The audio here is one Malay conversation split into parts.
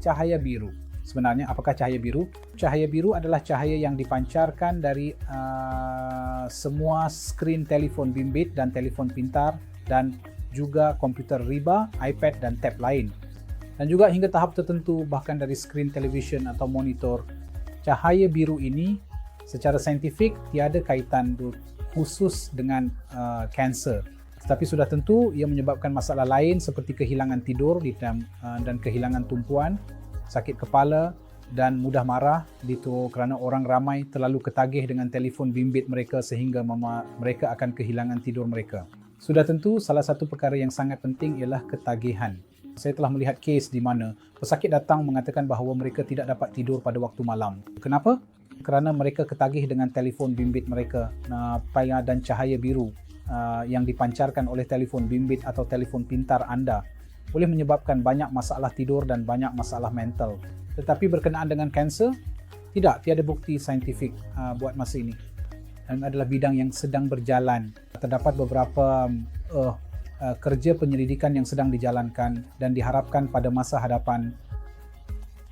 cahaya biru. Sebenarnya apakah cahaya biru? Cahaya biru adalah cahaya yang dipancarkan dari uh, semua skrin telefon bimbit dan telefon pintar dan juga komputer riba, iPad dan tab lain. Dan juga hingga tahap tertentu bahkan dari skrin televisyen atau monitor. Cahaya biru ini secara saintifik tiada kaitan khusus dengan uh, kanser. Tetapi sudah tentu ia menyebabkan masalah lain seperti kehilangan tidur uh, dan kehilangan tumpuan sakit kepala dan mudah marah itu kerana orang ramai terlalu ketagih dengan telefon bimbit mereka sehingga mereka akan kehilangan tidur mereka. Sudah tentu salah satu perkara yang sangat penting ialah ketagihan. Saya telah melihat kes di mana pesakit datang mengatakan bahawa mereka tidak dapat tidur pada waktu malam. Kenapa? Kerana mereka ketagih dengan telefon bimbit mereka paya dan cahaya biru uh, yang dipancarkan oleh telefon bimbit atau telefon pintar anda boleh menyebabkan banyak masalah tidur dan banyak masalah mental. Tetapi berkenaan dengan kanser, tidak, tiada bukti saintifik uh, buat masa ini. Dan adalah bidang yang sedang berjalan. Terdapat beberapa uh, uh, kerja penyelidikan yang sedang dijalankan dan diharapkan pada masa hadapan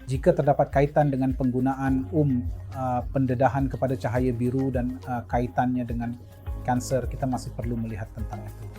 jika terdapat kaitan dengan penggunaan um uh, pendedahan kepada cahaya biru dan uh, kaitannya dengan kanser, kita masih perlu melihat tentang itu.